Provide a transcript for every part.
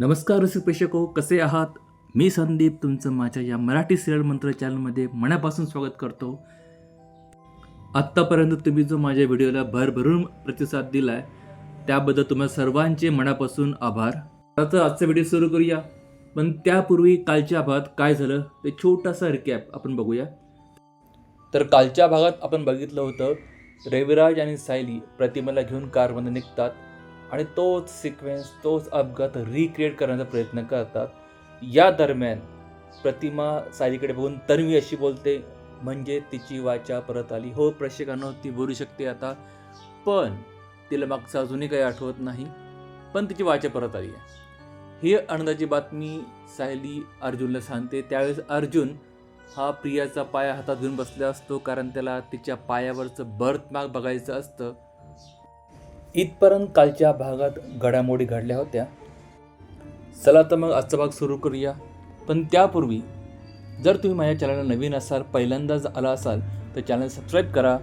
नमस्कार रसिक प्रेक्षक हो कसे आहात? मी संदीप तुमचं माझ्या या मराठी सिरियल मंत्र चॅनलमध्ये मनापासून स्वागत करतो. आत्तापर्यंत तुम्ही जो माझ्या व्हिडिओला भरभरून प्रतिसाद दिला आहे त्याबद्दल तुम्हा सर्वांचे मनापासून आभार. आता आजचा व्हिडिओ सुरू करूया. पण त्यापूर्वी कालच्या भागात काय झालं ते छोटासा रिकॅप आपण बघूया. तर कालच्या भागात आपण बघितलं होतं रविराज आणि सायली प्रतिमेला घेऊन कारमध्ये निघतात. आणि तोच सिक्वेन्स तोच अपघात रिक्रिएट करण्याचा प्रयत्न करतात. या दरम्यान प्रतिमा सायलीकडे बघून तन्वी अशी बोलते म्हणजे तिची वाचा परत आली. हो प्रेक्षकांना ती बोलू शकते आता पण तिला मागचं अजूनही काही आठवत नाही पण तिची वाचा परत आली आहे. ही आनंदाची बातमी सायली अर्जुनला सांगते. त्यावेळेस अर्जुन हा प्रियाचा पाया हातात घेऊन बसला असतो कारण त्याला तिच्या पायावरचं बर्थमार्क बघायचं असतं. इथपर्यंत कालच्या भागात घडामोडी घडल्या होत्या. चला तर मग आजचा भाग सुरू करूया. पण त्यापूर्वी जर तुम्ही माझ्या चॅनलला नवीन असाल पहिल्यांदाच आला असाल तर चॅनल सबस्क्राईब करा.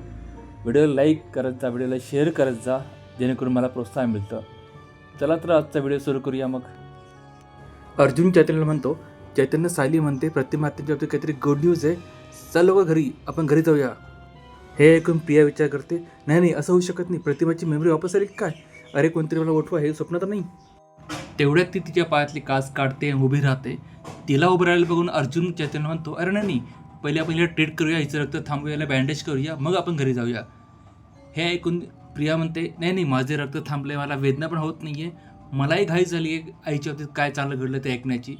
व्हिडिओ लाईक करत जा व्हिडिओला शेअर करत जा जेणेकरून मला प्रोत्साहन मिळतं. चला तर आजचा व्हिडिओ सुरू करूया मग. अर्जुन चैतन्यला म्हणतो चैतन्य सायली म्हणते प्रतिमात्यांच्या बाबतीत काहीतरी गुड न्यूज आहे. चल लोक घरी आपण घरी जाऊया. हे ऐकून प्रिया विचार करते नाही नाही असं होऊ शकत नाही. प्रतिमाची मेमरी वापस आली काय? अरे कोणतरी मला उठवा हे स्वप्न तर नाही. तेवढ्यात ती तिच्या पायातली कास काढते आणि उभी राहते. तिला उभं राहायला बघून अर्जुन चैतन्य म्हणतो अरे नाही नाही पहिले आपण हिला ट्रीट करूया हिचं रक्त थांबूया याला बँडेज करूया मग आपण घरी जाऊया. हे ऐकून प्रिया म्हणते नाही नाही माझे रक्त थांबले मला वेदना पण होत नाही आहे मलाही घाई झाली आहे आईच्या बाबतीत काय चाललं घडलं ते ऐकण्याची.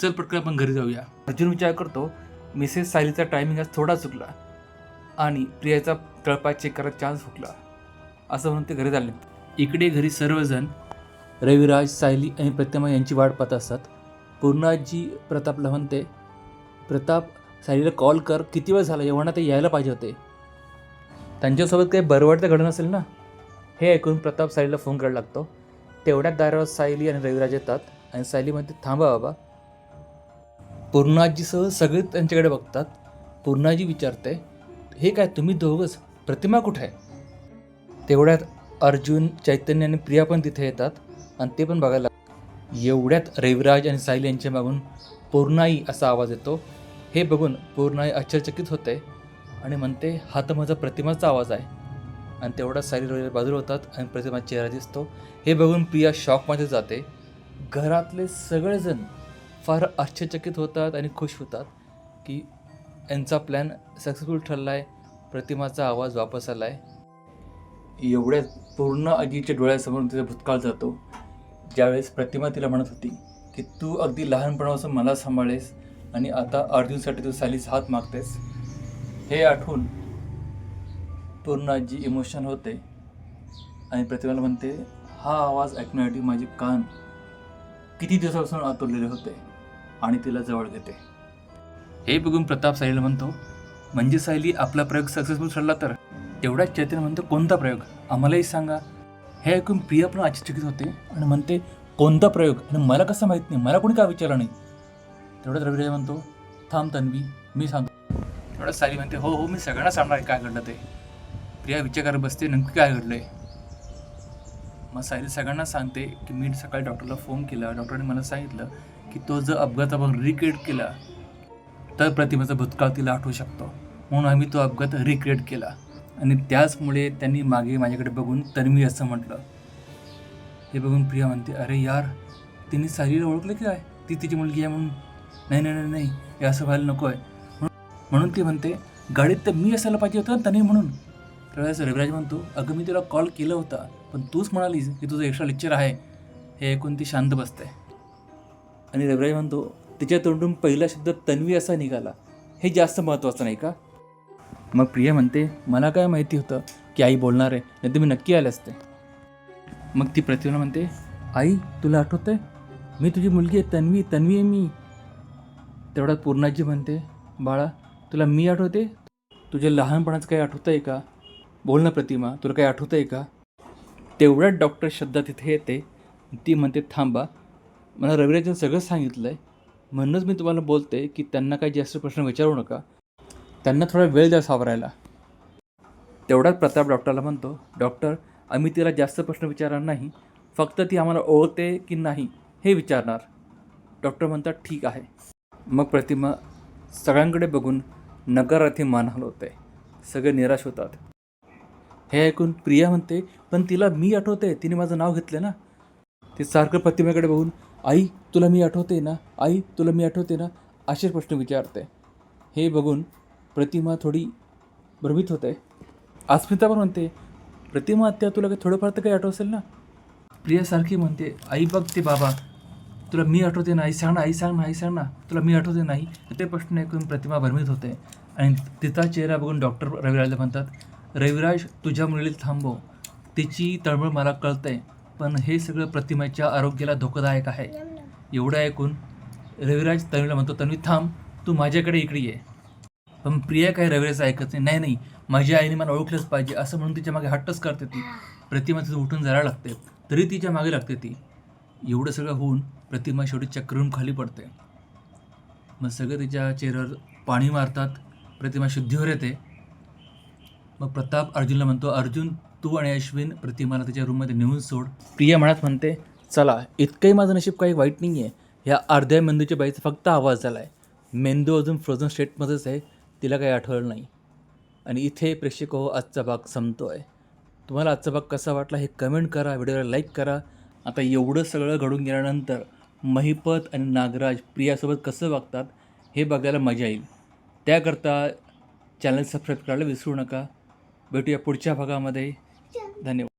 चल पटकन आपण घरी जाऊया. अर्जुन विचार करतो मिसेस सायलीचा टायमिंग आज थोडा चुकला. आणि प्रियाचा तळपाय चेक करायचा चान्स हुकला. असं म्हणून ते घरी चालले. इकडे घरी सर्वजण रविराज सायली आणि प्रतिमा यांची वाट पाहत असतात. पूर्णाजी प्रतापला म्हणते प्रताप सायलीला कॉल कर. किती वेळ झाला? एवढा ते यायला पाहिजे होते. त्यांच्यासोबत काही बरवडतं घडण असेल ना? हे ऐकून प्रताप सायलीला फोन करायला लागतो. तेवढ्याच दारावर सायली आणि रविराज येतात आणि सायली म्हणते थांबा बाबा. पूर्णाजीसह सगळे त्यांच्याकडे बघतात. पूर्णाजी विचारते हे काय तुम्ही दोघंच? प्रतिमा कुठे आहे? तेवढ्यात अर्जुन चैतन्य आणि प्रिया पण तिथे येतात आणि ते पण बघायला एवढ्यात रविराज आणि साहिल यांच्या मागून पूर्णाई असा आवाज येतो. हे बघून पूर्णाई आश्चर्यचकित होते आणि म्हणते हा तर माझा प्रतिमाचा आवाज आहे. आणि तेवढा सायली रविराज बाजूला होतात आणि प्रतिमा चेहरा दिसतो. हे बघून प्रिया शॉकमध्ये जाते. घरातले सगळेजण फार आश्चर्यचकित होतात आणि खुश होतात की यांचा प्लॅन सक्सेसफुल ठरला आहे प्रतिमाचा आवाज वापस आला आहे एवढ्या पूर्ण आजीच्या डोळ्यासमोर तिचा भूतकाळ जातो. ज्यावेळेस प्रतिमा तिला म्हणत होती की तू अगदी लहानपणापासून मला सांभाळेस आणि आता अर्जुनसाठी तू सालीस हात मागतेस. हे आठवून पूर्ण आजी इमोशन होते आणि प्रतिमाला म्हणते हा आवाज ऐकण्यासाठी माझे कान किती दिवसापासून आतुरलेले होते आणि तिला जवळ घेते. हे बघून प्रताप साहिल म्हणतो म्हणजे सायली आपला प्रयोग सक्सेसफुल ठरला तर? तेवढ्याच चैतन्य म्हणतो कोणता प्रयोग? आम्हालाही सांगा. हे ऐकून प्रिया पण आश्चर्यचकित होते आणि म्हणते कोणता प्रयोग? आणि मला कसं माहीत नाही? मला कोणी काय विचारलं नाही? तेवढंच रविराज म्हणतो थांब तन्वी मी सांगतो. तेवढंच सायली म्हणते हो हो मी सगळ्यांना सांगणार आहे काय घडलं ते. प्रिया विचार करत बसते नक्की काय घडलं आहे मग सायली सगळ्यांना सांगते की मी सकाळी डॉक्टरला फोन केला. डॉक्टरने मला सांगितलं की तो जर अपघात आपण रिक्रिएट केला तर प्रतिमेचा भूतकाळ तिला आठवू शकतो. म्हणून आम्ही तो अपघात रिक्रिएट केला. आणि त्याचमुळे त्यांनी मागे माझ्याकडे बघून तन्वी असं म्हटलं. हे बघून प्रिया म्हणते अरे यार तिने सारीला ओळखलं की काय? ती तिची मुलगी आहे म्हणून. नाही नाही नाही नाही हे असं व्हायला नको आहे म्हणून- म्हणून ती म्हणते गाडीत तर मी असायला पाहिजे होतं ना तन्वी म्हणून. त्यावेळेस रविराज म्हणतो अगं मी तुला कॉल केला होता पण तूच म्हणालीस की तुझं एक्स्ट्रा लेक्चर आहे. हे ऐकून ती शांत बसते. आणि रविराज म्हणतो तिच्या तोंडून पहिला शब्द तन्वी असा निघाला. हे जास्त महत्त्वाचं नाही का? मग प्रिया म्हणते मला काय माहिती होतं की आई बोलणार आहे नाही तर मी नक्की आले असते. मग ती प्रतिमा म्हणते आई तुला आठवतं आहे मी तुझी मुलगी आहे तन्वी तन्वी आहे मी. तेवढ्यात पूर्णाजी म्हणते बाळा तुला मी आठवते? तुझ्या लहानपणाचं काही आठवतं आहे का? बोल ना प्रतिमा तुला काही आठवतं आहे का? तेवढ्यात डॉक्टर श्रद्धा तिथे येते. ती म्हणते थांबा मला रविराजन सगळं सांगितलं आहे म्हणूनच मी तुम्हाला बोलते की त्यांना काही जास्त प्रश्न विचारू नका. त्यांना थोडा वेळ द्या सावरायला. तेवढाच प्रताप डॉक्टरला म्हणतो डॉक्टर आम्ही तिला जास्त प्रश्न विचारणार नाही. फक्त ती आम्हाला ओळखते की नाही हे विचारणार. डॉक्टर म्हणतात ठीक आहे. मग प्रतिमा सगळ्यांकडे बघून नकारार्थी मान हलवते सगळे निराश होतात. हे ऐकून प्रिया म्हणते पण तिला मी आठवते तिने माझं नाव घेतलं ना? ते सारखं प्रतिमेकडे बघून आई तुला मी आठवते ना? आई तुला मी आठवते ना? असे प्रश्न विचारते. हे बघून प्रतिमा थोडी भ्रमित होते. अस्मिता पण म्हणते प्रतिमा आत्या तुला काही थोडंफार तर काही आठव असेल ना? प्रिया सारखी म्हणते आई बघ ते बाबा तुला मी आठवते ना? आई सांग ना आई सांग ना आई सांग ना? तुला मी आठवते नाही? ते प्रश्न ऐकून प्रतिमा भ्रमित होते. आणि तिचा चेहरा बघून डॉक्टर रविराजला म्हणतात रविराज तुझ्या मुलीला थांबव. तिची तळमळ मला कळते पण हे सगळं प्रतिमेच्या आरोग्याला धोकादायक आहे. एवढं ऐकून रविराज तन्वीला म्हणतो तन्वी थांब तू माझ्याकडे इकडे ये. पण प्रिया काय रविराजचं ऐकत नाही? नाही नाही माझ्या आईने मला ओळखलंच पाहिजे असं म्हणून तिच्यामागे हट्टच करते ती. प्रतिमा तिथं उठून जायला लागते तरी तिच्यामागे लागते ती. एवढं सगळं होऊन प्रतिमा शेवटी चक्रून खाली पडते. मग सगळं तिच्या चेहऱ्यावर पाणी मारतात प्रतिमा शुद्धीवर येते. मग प्रताप अर्जुनला म्हणतो अर्जुन तू आणि अश्विन प्रतिमाला त्याच्या रूममध्ये नेऊन सोड. प्रिया म्हणत म्हणते चला इतकंही माझं नशीब काही वाईट नाही आहे ह्या अर्ध्या मेंदूच्या बाईचा फक्त आवाज झाला आहे मेंदू अजून फ्रोझन स्टेटमध्येच आहे तिला काही आठवलं नाही. आणि इथे प्रेक्षक हो आजचा भाग संपतो आहे तुम्हाला आजचा भाग कसा वाटला हे कमेंट करा व्हिडिओला लाईक करा. आता एवढं सगळं घडून गेल्यानंतर महिपत आणि नागराज प्रियासोबत कसं वागतात हे बघायला मजा येईल. त्याकरता चॅनल सबस्क्राईब करायला विसरू नका. भेटूया पुढच्या भागामध्ये. धन्यवाद